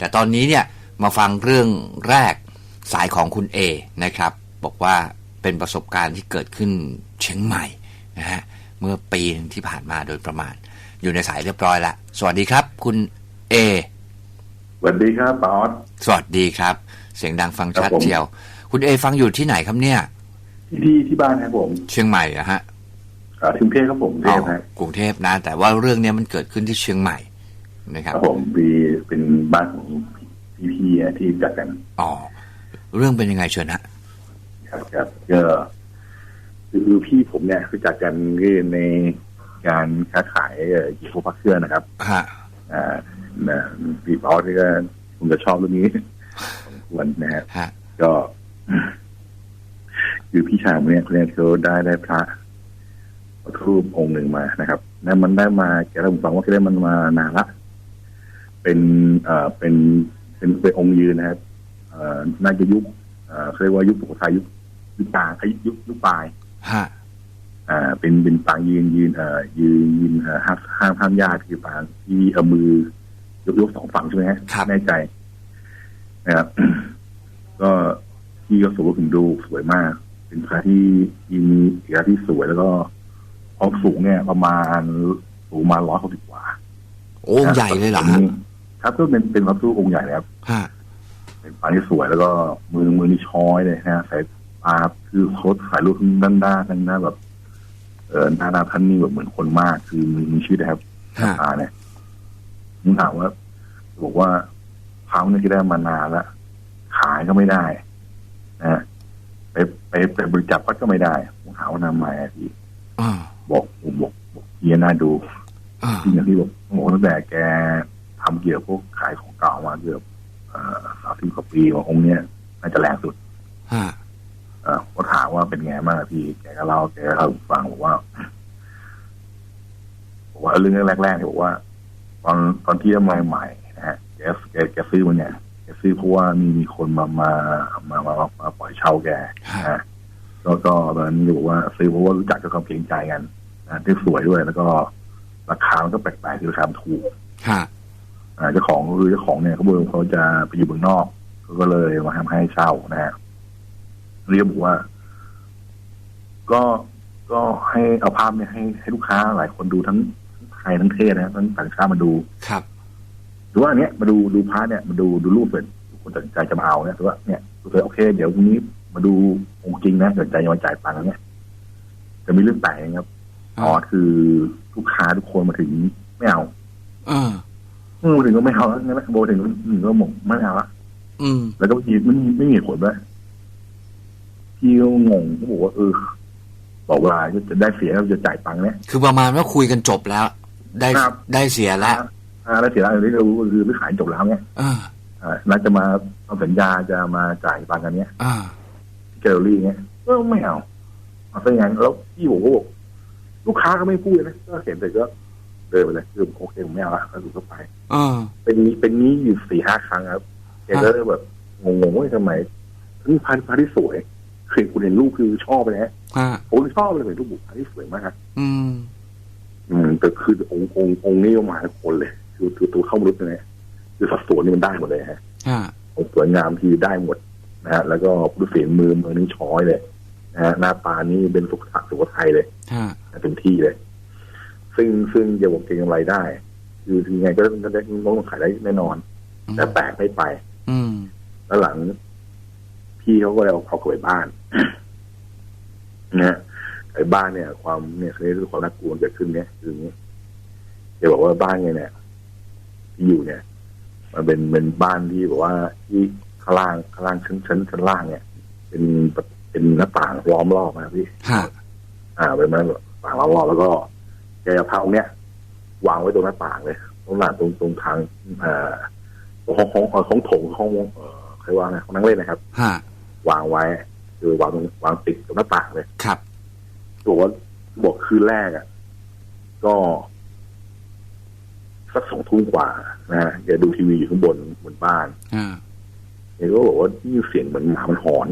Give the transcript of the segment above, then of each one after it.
แต่ตอนนี้เนี่ยมาฟังเรื่องแรกสายของคุณเอนะครับ บอกว่าเป็นประสบการณ์ที่เกิดขึ้นเชียงใหม่นะฮะเมื่อปีหนึ่งที่ผ่านมาโดยประมาณ อยู่ในสายเรียบร้อยแล้วสวัสดีครับ คุณเอสวัสดีครับปาออสสวัสดีครับ เสียงดังฟังชัดครับผมเจียว คุณเอฟังอยู่ที่ไหนครับเนี่ย ที่ที่ที่บ้านครับผม เชียงใหม่อะฮะอ่ากรุงเทพครับผมกรุงเทพอ๋อฮะกรุงเทพนะแต่ว่าเรื่องเนี้ยมันเกิดขึ้นที่เชียงใหม่ นะคครับรับผมมีเป็นบ้านของพี่พี่ๆที่จัดกันอ๋อเรื่องเป็นยังไงเชิญฮะครับครับก็คือพี่ผมเนี่ยคือจัดกันคือในการค้าขายเอ่อยี่ห้อพักเครื่องนะครับฮะอ่านะพี่ปาออสนี่ก็คงจะชอบเรื่องนี้สมควรนะฮะฮะก็คือพี่ชายผมเนี่ยเขาเนี่ยเขาได้ได้พระรูปองค์หนึ่งมานะครับ แล้วมันได้มาแกเล่าให้ผมฟังว่าแกได้มันมานานละ เป็นเอ่อเป็นเป็นเป็นองค์ยืนนะครับเอ่อน่าจะยุคเอ่อเขาเรียกว่ายุคสุโขทัยยุคยุคกลางเอ้ยยุคยุคปลายฮะอ่า เป็นเป็นปางยืนยืนเอ่อยืนยืนเอ่อห้ามห้ามห้ามญาติคือปางที่เอามือยกยกสองฝั่งใช่ไหมฮะครับแน่ใจนะครับก็ที่ก็สวยผมดูสวยมาก เป็นพระที่ที่มีเอกลักษณ์ที่สวยแล้วก็ความสูงเนี่ย ประมาณสูงมาร้อยหกสิบกว่า โอ้ใหญ่เลยเหรอฮะ ครับก็เป็นเป็นพระสู้องค์ใหญ่นะครับฮะเป็นปลาที่สวยแล้วก็มือมือนี่ช้อยเลยนะใส่ปลาคือโคตรถ่ายรูปด้านหน้าด้านหน้าแบบ เออหน้าหน้าท่านนี่แบบเหมือนคนมาก คือมีมีชื่อนะครับฮะปลาเนี่ยผมถามว่าบอกว่าเขาเนี่ยที่ได้มานานแล้วขายก็ไม่ได้นะไปไปไปบริจาควัดก็ไม่ได้ผมถามว่านำมาอะพี่อ่าบอกผมบอกบอกเฮียน่าดูอ่าจริงอย่างที่บอกผมบอกตั้งแต่แก ทำเกี่ยวกับพวกขายของเก่ามาเกือบสามสิบกว่าปีว่าองค์เนี้ยน่าจะแรงสุดฮะเอ่อก็ถามว่าเป็นไงบ้างอะพี่แกก็เล่าแกก็เล่าให้ผมฟังบอกว่าบอกว่าเรื่องแรกๆเนี่ยบอกว่า ตอนตอนที่มาใหม่ๆนะฮะแกแกแกซื้อมันเนี่ยแกซื้อเพราะว่ามีมีคนมามามามามามาปล่อยเช่าแกฮะนะฮะแล้วก็ตอนนั้นบอกว่าซื้อเพราะว่ารู้จักกับความเกรงใจกันนะที่สวยด้วยแล้วก็ราคามันก็แปลกๆคือราคามันถูกฮะอ่า เจ้าของคือเจ้าของเนี่ยเขาบอกว่าเขาจะไปอยู่เมืองนอกเขาก็เลยมาทำให้เช่านะฮะเรียกบอกว่า ก็ก็ให้เอาภาพเนี่ยให้ให้ลูกค้าหลายคนดูทั้งทั้งไทยทั้งเทศนะฮะทั้งต่างชาติมาดูครับหรือว่าอันเนี้ยมาดูดูพาร์ทเนี่ยมาดูดูรูปเป็นทุกคนตัดสินใจจะมาเอาเนี่ยหรือว่าเนี่ยดูเลยโอเค เดี๋ยวพรุ่งนี้มาดูองค์จริงนะตัดสินใจจะมาจ่ายตังค์แล้วเนี่ย จะมีเรื่องแปลกนะครับอ๋อคือลูกค้าทุกคนมาถึงไม่เอาเอ ออืมมาถึงก็ไม่เอาแล้วงั้นโบถึงถึงก็หมกไม่เอาละอืม แล้วก็ทีไม่มีไม่มีเหตุผลด้วยพี่ก็งงก็บอกว่าเออบอกว่าจะได้เสียแล้วจะจ่ายตังค์เนี่ยคือประมาณว่าคุยกันจบแล้ว ได้ครับได้เสียแล้วอ่าแล้วเสียแล้วอย่างที่เรารู้ก็คือไม่ขายจบแล้วเนี่ยอ่าอ่านัดจะมาทำสัญญาจะมาจ่ายตังค์กันเนี่ยอ่าแกลเลอรี่เนี่ยก็ไม่เอาเอาซะอย่างนั้นแล้วพี่ผมก็บอกลูกค้าก็ไม่พูดนะก็เห็นแต่ก็ เดินไปเลยคือโอเคผมไม่เอาละแล้วดูก็ไปอ่าเป็นนี้เป็นนี้อยู่สี่ห้าครั้งครับแกก็เลยแบบงงๆว่าทำไมนี่พันธุ์พันธุ์ที่สวยเคยคุณเห็นรูปคือชอบเลยนะฮะผมชอบเลยเห็นรูปบุคพันธุ์ที่สวยมากอืม อืมแต่คือองค์องค์องค์นี้มาทุกคนเลยคือคือตัวเข้ามนุษย์เนี่ยคือสัดส่วนนี่มันได้หมดเลยฮะฮะองค์สวยงามที่ได้หมดนะฮะแล้วก็ผู้เสียมือมือนี้ช้อยเลยนะฮะหน้าตานี่เป็นสุขะสุขไทยเลยฮะเต็มที่เลย ซึ่งซึ่งเดี๋ยวผมเก็งกำไรได้คือถึงไงก็ต้องได้ต้องขายได้แน่นอน แต่แตกไม่ไป อืมแล้วหลัง พี่เขาก็เลยเอาเขากลับไปบ้านนะฮะไอ้บ้านเนี่ย ความเนี่ยคือความน่ากลัวเกิดขึ้นเนี่ยคืออย่างนี้จะบอกว่าบ้านไงเนี่ย ที่อยู่เนี่ย มันเป็นเป็นบ้านที่บอกว่าที่ข้างล่างข้างล่างชั้นชั้นชั้นล่างเนี่ย เป็นเป็นหน้าต่างล้อมรอบนะพี่ฮะอ่าเป็นหน้าต่างล้อมรอบแล้วก็ แกเอาพระองค์เนี้ยวางไว้ตรงหน้าต่างเลยตรงหน้าตรงตรงทางเอ่อตรงห้องห้องเอ่อห้องโถงห้องเอ่อใครวางไงห้องนั่งเล่นนะครับฮะวางไว้คือวางตรงวางติดกับหน้าต่างเลยครับบอกว่าบอกคืนแรกอะ ก็สักสองทุ่มกว่านะฮะแกดูทีวีอยู่ข้างบนบนบ้านอ่าแกก็บอกว่านี่เสียงเหมือนหมามันหอน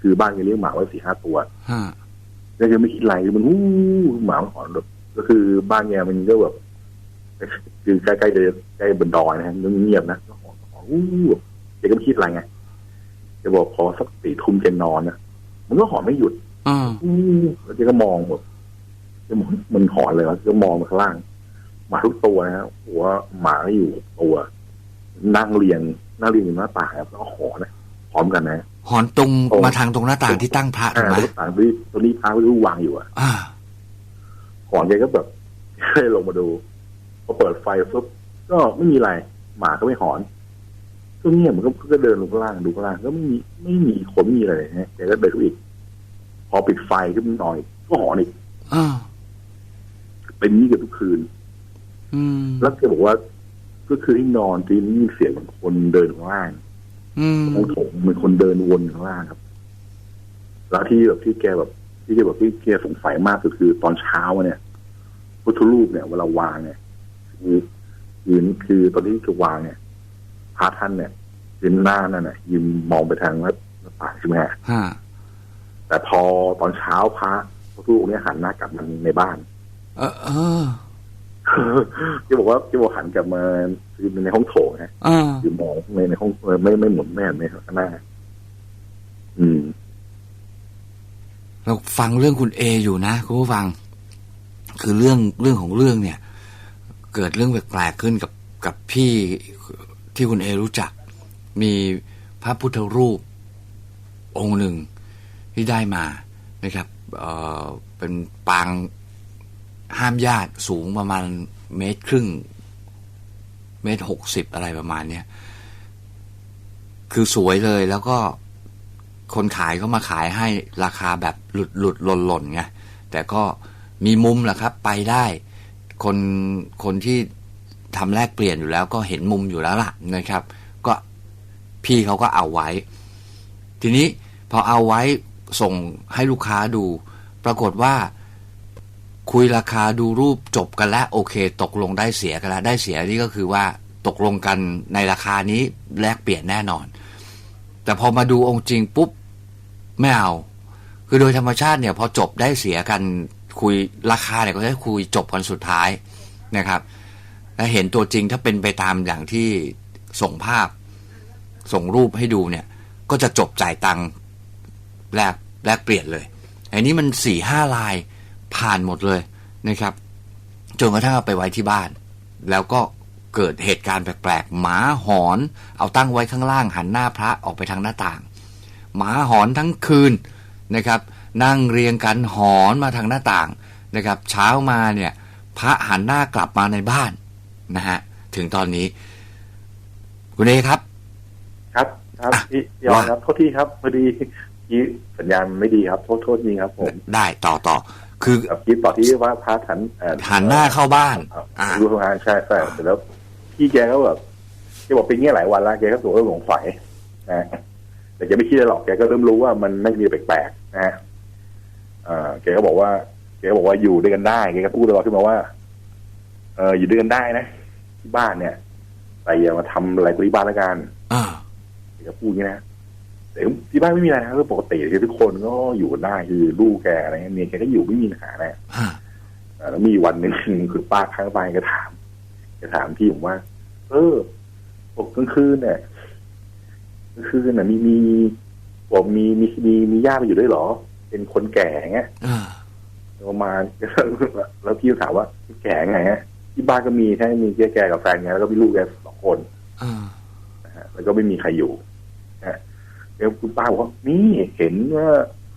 คือบ้านแกเลี้ยงหมาไว้สี่ห้าตัวฮะแล้วแกไม่คิดอะไรมันวู้หมามันหอนแบบ ก็คือบ้านแกมันก็แบบคือใกล้ๆเดินใกล้บนดอยนะฮะเงียบๆนะก็หอนหอนอู้แกก็ไม่คิดอะไรไงแกบอกพอสักสี่ทุ่มแกนอนนะมันก็หอนไม่หยุดอ่าอู้แล้วแกก็มองแบบแกมองมันหอนเลยวะแกก็มองมาข้างล่างหมาทุกตัวนะหัวหมาอยู่ตัว นั่งเรียงนั่งเรียงอยู่หน้าต่างครับแล้วก็หอนนะพร้อมกันนะหอนตรงตรงมาทางตรงหน้าต่างที่ตั้งพระถูอ่ากไหมแล้วก็ต่างที่ตัวนี้พาไปรู้วางอยู่อะ อ่าหอนแกก็แบบเลยลงมาดูพอเปิดไฟปุ๊บก็ไม่มีอะไร หมาก็ไม่หอนก็เงียบมันก็ก็เดินลงข้างล่างดูข้างล่าง ก็ไม่มีไม่มีคนไม่มีอะไรเลยนะแกก็เดินเข้าไปอีก พอปิดไฟก็มันนอนอีกก็หอนอีกอ่าเป็นอย่างนี้เกับทุกคืนอืมแล้วแกบอกว่าก็คือที่นอนทีนี้มีเสียงเหมือนคนเดินข้างล่างอืมห้องโถงเหมือนคนเดินวนข้างล่างครับ แล้วที่แบบที่แกแบบ ที่แกแบบที่แกสงสัยมากสุดคือตอนเช้าเนี่ยพุทธรูปเนี่ยเวลาวางเนี่ยคือยืนคือตอนที่จะวางเนี่ยพระท่านเนี่ยยืนหน้านั่นน่ะยืนมองไปทางหน้าหน้าต่างใช่ไหมฮะฮะแต่พอตอนเช้าพระพุทธรูปองค์เนี้หันหน้ากลับมาในบ้าน เออเออแกบอกว่าแกบอกหันกลับมาคือในห้องโถงนะอ่าคือมองในในห้องไม่ไม่หมุนไม่หันในข้างหน้า อืม เราฟังเรื่องคุณเออยู่นะคุณผู้ฟัง คือเรื่องเรื่องของเรื่องเนี่ย เกิดเรื่องแปลกๆขึ้นกับกับพี่ที่คุณเอรู้จัก มีพระพุทธรูป องค์หนึ่งที่ได้มานะครับเออเป็นปางห้ามญาติสูงประมาณเมตรครึ่ง เมตรหกสิบอะไรประมาณเนี้ยคือสวยเลยแล้วก็ คนขายก็มาขายให้ราคาแบบหลุดหลุดหล่นหล่นไงแต่ก็มีมุมแหละครับ ไปได้ คนคนที่ทำแลกเปลี่ยนอยู่แล้วก็เห็นมุมอยู่แล้วล่ะนะครับ ก็พี่เขาก็เอาไว้ ทีนี้พอเอาไว้ส่งให้ลูกค้าดู ปรากฏว่า คุยราคาดูรูปจบกันแล้วโอเค ตกลงได้เสียกันแล้วได้เสียนี่ก็คือว่าตกลงกันในราคานี้แลกเปลี่ยนแน่นอน แต่พอมาดูองค์จริงปุ๊บ ไม่เอา คือโดยธรรมชาติเนี่ยพอจบได้เสียกันคุยราคาเนี่ยก็จะคุยจบกันสุดท้ายนะครับ และเห็นตัวจริงถ้าเป็นไปตามอย่างที่ส่งภาพ ส่งรูปให้ดูเนี่ย ก็จะจบจ่ายตังค์แลกแลกเปลี่ยนเลยอันนี้มันสี่ห้าลายผ่านหมดเลยนะครับจนกระทั่งเอาไปไว้ที่บ้าน แล้วก็เกิดเหตุการณ์แปลกๆหมาหอน เอาตั้งไว้ข้างล่างหันหน้าพระออกไปทางหน้าต่าง หมาหอนทั้งคืนนะครับ นั่งเรียงกันหอนมาทางหน้าต่างนะครับ เช้ามาเนี่ยพระหันหน้ากลับมาในบ้านนะฮะถึงตอนนี้ คุณเอครับ ครับครับอะพี่ยอนครับโทษทีครับพอดีที่สัญญาณไม่ดีครับโทษโทษจริงครับผมได้ต่อต่อคือกับคิดต่อที่ว่าพระทันเอ่อหันหน้าเข้าบ้านอ่าอ่าดูทำงานใช่ใช่เสร็จแล้วพี่แกก็แบบแกบอกเป็นเงี้ยหลายวันแล้วแกก็ตัวก็หลงไฟนะ แต่แกไม่คิดอะไรหรอกแกก็เริ่มรู้ว่ามันไม่มีแปลกๆนะฮะเอ่าแกก็บอกว่าแกก็บอกว่าอยู่ด้วยกันได้แกก็พูดตลอดขึ้นมาว่า เอออยู่ด้วยกันได้นะที่บ้านเนี่ยแต่อย่ามาทำอะไรกับที่บ้านละกันอ่าแกก็พูดอย่างนี้นะแต่ที่บ้านไม่มีอะไรนะก็ปกติคือทุกคนก็อยู่กันได้คือลูกแกอะไรเงี้ยเมียแกก็อยู่ไม่มีปัญหาอะไรฮะอ่าแล้วมีวันหนึ่งคือป้าข้างบ้านก็ถามก็ถามพี่ผมว่า เออบอกกลางคืนเนี่ยกลาง คืนน่ะมีมีบอกมีมีมีมีญาติมาอยู่ด้วยเหรอ เป็นคนแก่เงี้ยอ่าประมาณแล้วพี่ก็ถามว่าแก่ไงฮะที่บ้านก็มีแค่มีแค่แกกับแฟนไงแล้วก็มีลูกแกสองคนอ่านะฮะแล้วก็ไม่มีใครอยู่นะฮะแล้วคุณป้าบอกว่านี่เห็นว่า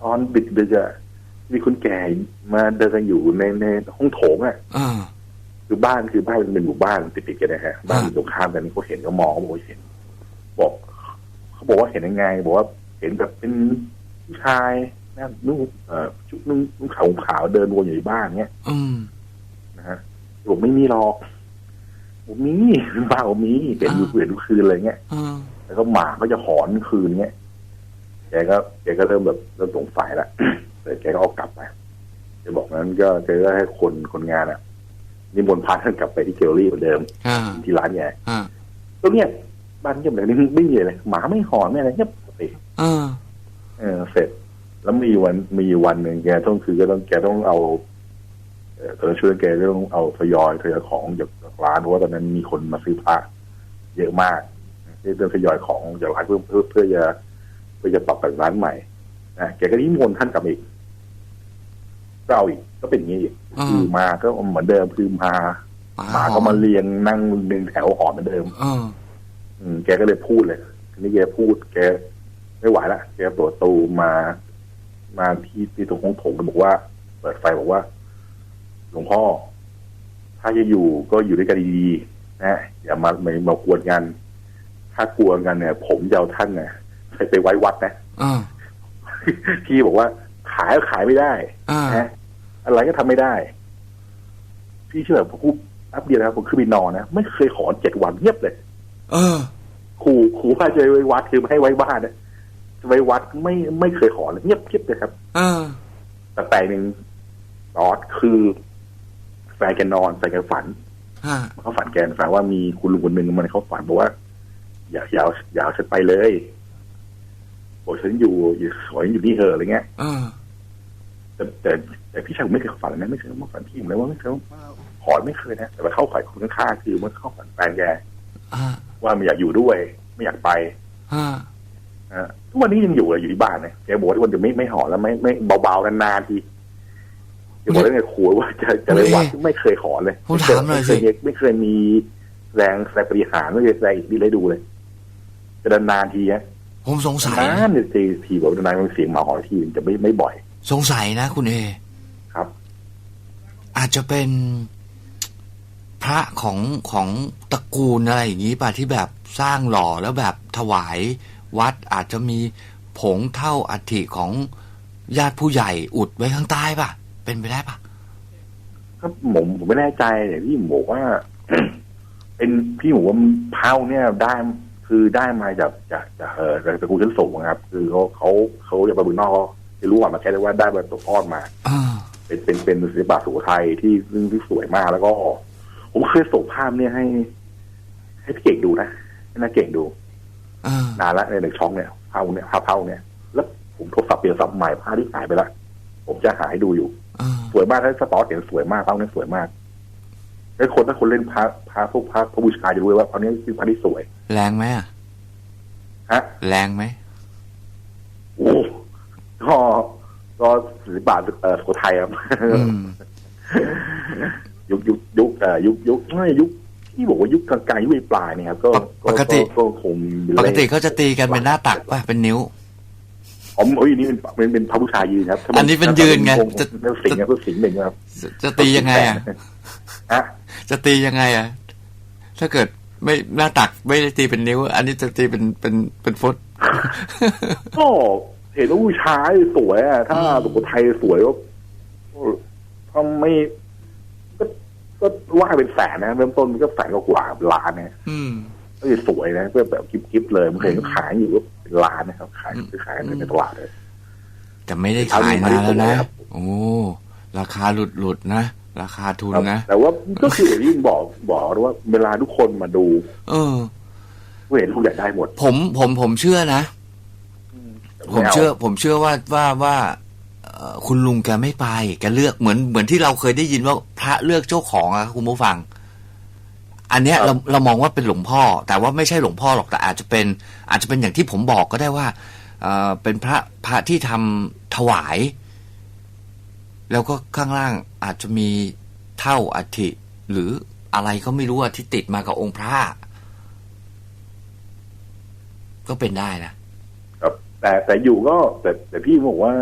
ตอนดึกดึกๆอะมีคนแก่มาเดินกันอยู่ในในห้องโถงอะอ่าคือบ้านคือบ้านมันเป็นหมู่บ้านติดติดๆกันนะฮะบ้านอยู่ตรงข้ามกันเขาเห็นเขามองเขาบอกว่าเห็น บอก เขาบอกว่าเห็นยังไง บอกว่าเห็นแบบเป็นผู้ชายนะนุ่งเอ่อชุดนุ่งนุ่งขาวขาวเดินวนอยู่ในบ้านเนี้ยอืมนะฮะบอกไม่มีหรอกบอกมีบ้านผมมีเห็นอยู่อ่าเห็นทุกคืนเลยเงี้ยอ่าแล้วก็หมาก็จะหอนคืนเงี้ยแกก็แกก็เริ่มแบบเริ่มสงสัยละแต่แกก็เอากลับไปแกบอกนั้นก็แกก็ให้คนคนงานอะนิมนต์พาท่านกลับไปที่เกลลี่เหมือนเดิมอ่าที่ร้านแกอ่าก็เงีย บบ้านเงียบเลยไม่ไม่มีอะไรหมาไม่หอนไม่อะไรเงียบปกติอ่าเออเสร็จ แล้วมีวันมีวันหนึ่งแกต้องคือก็ต้องแกต้องเอาเอ่อตอนนั้นช่วยแกก็ต้องเอาทยอยทยอยของจากจากร้านเพราะว่าตอนนั้นมีคนมาซื้อผ้าเยอะมากเดินทยอยของจากร้านเพื่อเพื่อเพื่อจะเพื่อจะตอบแต่งร้านใหม่นะแกก็นิมนต์ท่านกลับมาอีกก็เอาอีกก็เป็นอย่างนี้อีกอ่าคือมาก็เหมือนเดิมคือมาหมาก็มาเรียงนั่งหนึ่งแถวหอเหมือนเดิมเอ ออืมแกก็เลยพูดเลยทีนี้แกพูดแกไม่ไหวละแกเปิดประตูมา มาที่ที่ตรงห้องโถงแล้วบอกว่า เปิดไฟบอกว่า หลวงพ่อ ถ้าจะอยู่ก็อยู่ด้วยกันดีๆนะอย่ามาไม่มากวนกัน ถ้ากลัวกันเนี่ย ผมจะเอาท่านเนี่ยไปไปไว้วัดนะเออพี่บอกว่า ขายก็ขายไม่ได้เออนะอะไรก็ทำไม่ได้ พี่เชื่อผมพูดแป๊บเดียวนะครับผมขึ้นไปนอนนะไม่เคยขอเจ็ดวันเงียบเลย เออขู่ขู่ว่าจะไว้วัดคือไม่ให้ไว้บ้านนะจะไว้วัดไม่ไม่เคยขอเลยเงียบเงียบเลยครับเออแต่แต่หนึ่งตอดคือแฟนแกนอนแฟนแกฝันฮะเขาฝันแกฝันว่ามีคุณลุงคนหนึ่งมันเขาฝันบอกว่า อย่าอย่าเอาอย่าเอาฉันไปเลยบอกฉันอยู่อยู่สวยอยู่นี่เถอะอะไรเงี้ยเออแต่แต่แต่พี่ชายผมไม่เคยฝันเลยนะไม่เคยมาฝันพี่ผมเลยว่าไม่เคยขอไม่เคยนะแต่ว่าเข้าฝันคนข้างๆคือมันเข้าฝันแฟนแกอ่า ว่าไม่อยากอยู่ด้วย ไม่อยากไปฮะอ่าทุกวันนี้ยังอยู่เลยอยู่ที่บ้านเนี่ยแกบอกว่าทุกวันจะไม่ไม่หอนแล้วไม่ไม่เบาๆนานๆทีแกบอกได้ไงขู่ว่าจะจะไปวัดไม่เคยขอเลยผมถามหน่อยสิไม่เคไม่เคยมีแรงแสดงปฏิหารไม่เคยแสดงอิทธิฤทธิ์ให้ดูเลยจะนานๆทีนะผมสงสัยนานๆทีทีบอกว่านานๆมันเสียงหมาหอนทีมันจะไม่ไม่บ่อย สงสัยนะคุณเอครับ อาจจะเป็น พระของของตระกูลอะไรอย่างนี้ป่ะที่แบบสร้างหล่อแล้วแบบถวายวัดอาจจะมีผงเท่าอัฐิของญาติผู้ใหญ่อุดไว้ข้างใต้ป่ะ เป็นไปได้ป่ะก็ผมผมไม่แน่ใจแต่พี่หมูบอกว่า เป็นพี่หมูว่าเผาเนี่ยได้คือได้มาจากจากจากเออจากตระกูลชั้นสูงครับ คือเขาเขาเขาจะไปบุญนอกเขาจะรู้ก่อนมาแค่ได้ว่าได้มาตกทอดมาเออเป็นเป็นเป็นศิลปะสุโขทัยที่ซึ่งที่สวยมากแล้วก็ ผมเคยส่งภาพเนี่ยให้ ให้พี่เก่งดูนะให้นาเก่งดูเออนานละในหนึ่งช่องเนี่ยภาพเนี่ยภาพเผาเนี่ย แล้วผมโทรศัพท์เปลี่ยนสับใหม่ภาพที่หายไปละผมจะหาให้ดูอยู่เออสวยมากถ้าสตอร์เห็นสวยมากภาพนี้สวยมากแล้วคนถ้าคนเล่นพระพระพวกพระพระบูชาจะรู้เลยว่าภาพนี้คือพระที่สวย แรงไหมอะฮะแรงไหมโอ้ก็ก็ศิลปะเอ่อสุโขทัยครับอืม ยุคยุคยุคเอ่อยุคยุคไม่ยุคที่บอกว่ายุคกลางๆยุคปลายๆเนี่ยครับก็ปกติก็คงปกติเขาจะตีกันเป็นหน้าตักป่ะเป็นนิ้วอ๋อเอ้ยนี่เป็นเป็นเป็นพระบูชายืนครับถ้ามัอันนี้เป็นยืนไงจะจะสิงห์ครับสิงห์หนึ่งครับจะจะตียังไงอะฮะจะตียังไงอะถ้าเกิดไม่หน้าตักไม่ได้ตีเป็นนิ้ว อันนี้จะตีเป็นเป็นเป็นฟุตก็เห็นว่าผู้ชายสวยอะถ้าอืมสุโขทัยสวยก็ถ้าไม่ก็ ก็ว่าเป็นแสนนะเริ่มต้นมันก็แสนกว่าๆล้านนะอืมก็จะสวยนะเพื่อแบบกิ๊บๆเลยมันเคยขายอยู่ก็เป็นล้านนะครับ ขายอืมคือขายในตลาดเลยแต่ไม่ได้ขายนานแล้วนะครับโอ้ราคาหลุดหลุดๆนะราคาทุนนะแต่ว่าก็คืออย่างที่บอกบอกว่า เวลาทุกคนมาดู เออก็เห็นทุกอย่างได้หมด ผมผมผมเชื่อนะผมไาเชื่อ ผมเชื่อว่าว่าว่าเอ่อ คุณลุงแกไม่ไปแกเลือกเหมือนเหมือนที่เราเคยได้ยินว่าพระเลือกเจ้าของอะคุณผู้ฟัง อันเนี้ยเราเรามองว่าเป็นหลวงพ่อ แต่ว่าไม่ใช่หลวงพ่อหรอกแต่อาจจะเป็นอาจจะเป็นอย่างที่ผมบอกก็ได้ว่าเอ่อเป็นพระพระที่ทำถวาย แล้วก็ข้างล่างอาจจะมีเท่าอัฐิหรืออะไรก็ไม่รู้อะที่ติดมากับองค์พระ ก็เป็นได้นะครับ แต่แต่อยู่ก็แต่แต่พี่บอกว่า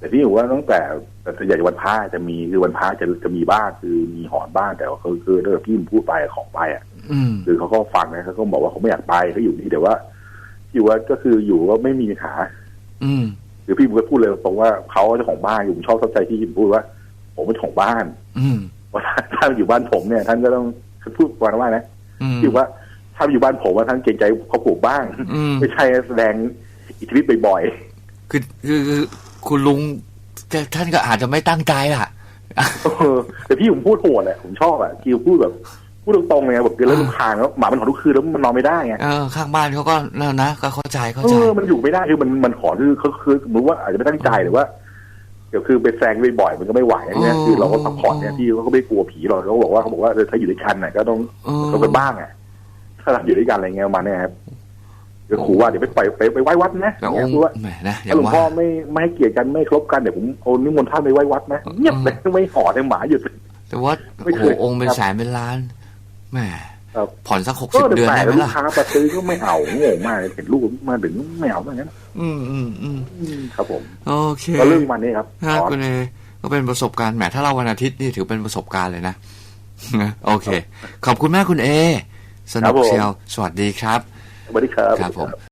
แต่พี่บอกว่าตั้งแต่แต่ส่วนใหญ่วันพระจะมีคือวันพระจะจะมีบ้านคือมีหอนบ้านแต่ว่าคือคือถ้าเกิดพี่พูดไปของไปอะอืมคือเขาก็ฟังนะเขาก็บอกว่าเขาไม่อยากไปเขาอยู่นี่แต่ว่าที่ว่าก็คืออยู่ก็ไม่มีปัญหา อืมคือพี่ก็พูดเลยตรงว่าเขาเจ้าของบ้านอยู่ผมชอบเข้าใจที่พี่พูดว่า ผมเป็นเจ้าของบ้าน อืมว่าถ้าถ้าอยู่บ้านผมเนี่ย ท่านก็ต้องพูดประมาณว่านะอืมที่ว่าถ้าอยู่บ้านผมว่าท่านเกรงใจเขาปลูกบ้างอืมไม่ใช่แสดงอิทธิฤทธิ์บ่อยคือคือคือ คุณลุงแกท่านก็อาจจะไม่ตั้งใจล่ะๆเออแต่พี่ผมพูดโหดแหละผมชอบอะคิวพูดแบบพูดตรงๆเลยอะแบบเกินแล้วอ่าลูกคางแล้วหมามันหอนทุกคืนแล้วมันนอนไม่ได้ไงเออข้างบ้านเขาก็นั่นนะก็เข้าใจเข้าเอใจอมันอยู่ไม่ได้คือมันมันหอนคือคือคือสมมติว่าอาจจะไม่ตั้งใจหรือว่าเดี๋ยวคือไปแซงบ่อยๆมันก็ไม่ไหวอย่างเงี้ยอ๋อคือเราก็ซัพพอร์ตเนี่ยพี่เขาก็ไม่กลัวผีหรอกเขาก็บอกว่าเขาบอกว่าเออถ้าอยู่ด้วยกันน่ะก็ต้องเออต้องเป็นบ้างอะถ้าเราอยู่ด้วยกันอะไรเงี้ยประมาณเนี้ยครับ จะขู่ว่าเดี๋ยวไปปล่อยไปไปไว้วัดนะแต่อเนี่ยงค์คือว่าแหมนะอถ้าย่าหลวงว่าพ่อไม่ไม่ให้เกียรติกันไม่ครบกันเดี๋ยวผมเอานิมนต์ท่านไปไว้วัดนะเงียบเลยไม่ห่อในหมาหยุดแต่ว่าไม่โอ้เคโหยองค์เป็นครับแสนเป็นล้านแหมครับผ่อนสักหกก็สิบเดี๋เดืยอวนแต่ได้ไหมลูกล่ะค้ามาซื้อก็ไม่เอาโง่มากเห็นลูกมาถึงไม่เอาเหมือนกันอืมอืมอืมอืมครับผมโอเคก็เรื่องวันนี้ครับฮะอ๋อคุณเอก็เป็นประสบการณ์แหมถ้าเราวันอาทิตย์นี่ถือเป็นประสบการณ์เลยนะโอเค ขอบคุณมากคุณเอ สนุกเชียวสวัสดีครับ สวัสดีครับ ครับผม